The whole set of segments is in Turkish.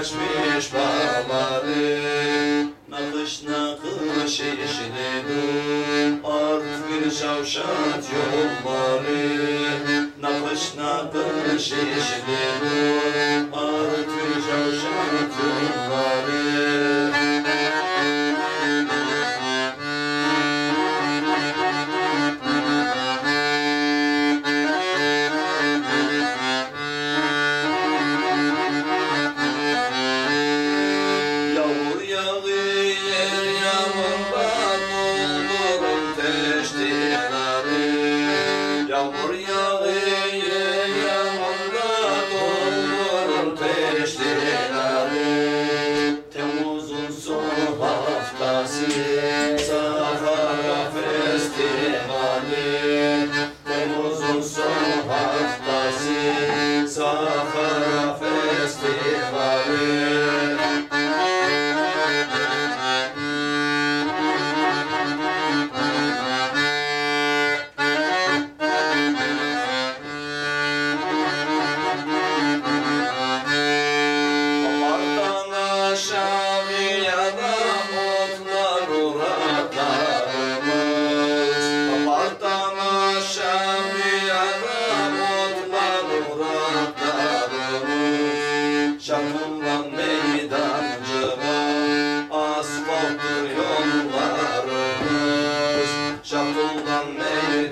açmış bağları. Nakış nakış işledim Artık şavşat yolları. Nakış nakış işledim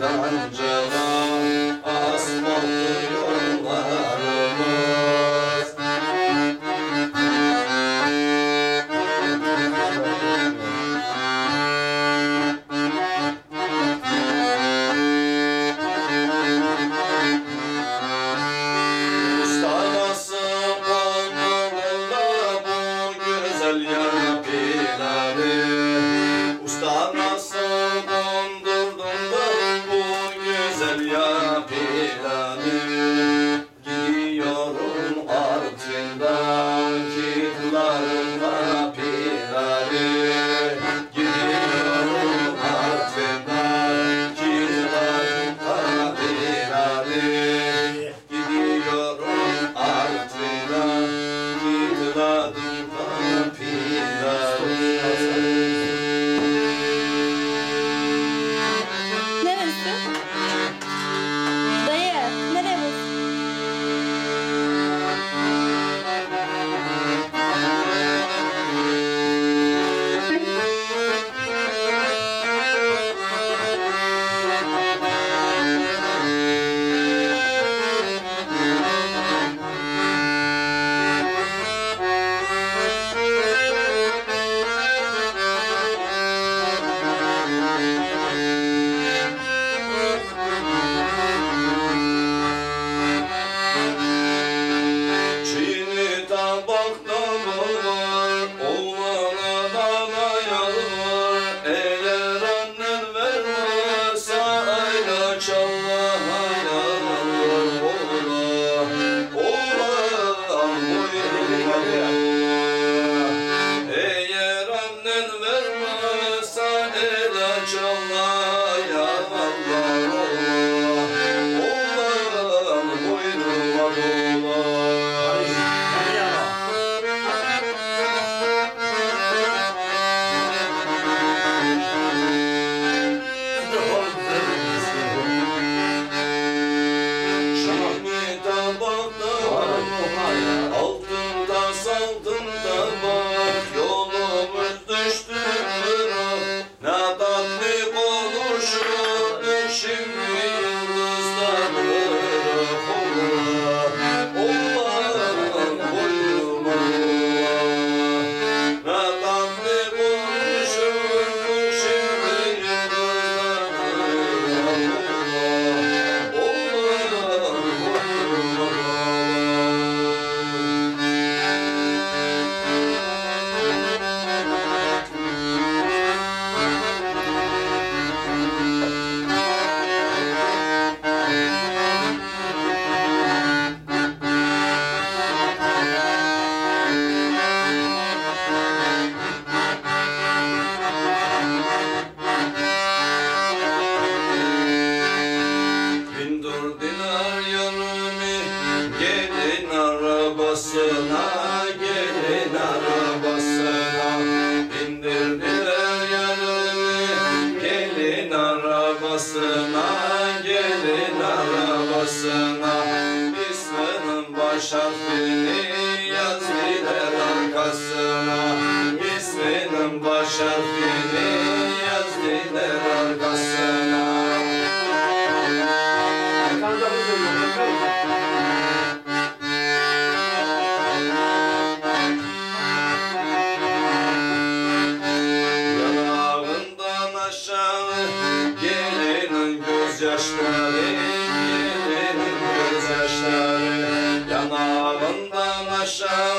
Ram shoes. başına Bismillah'ın baş harfini yaz bir arkasına Bismillah'ın baş harfini show.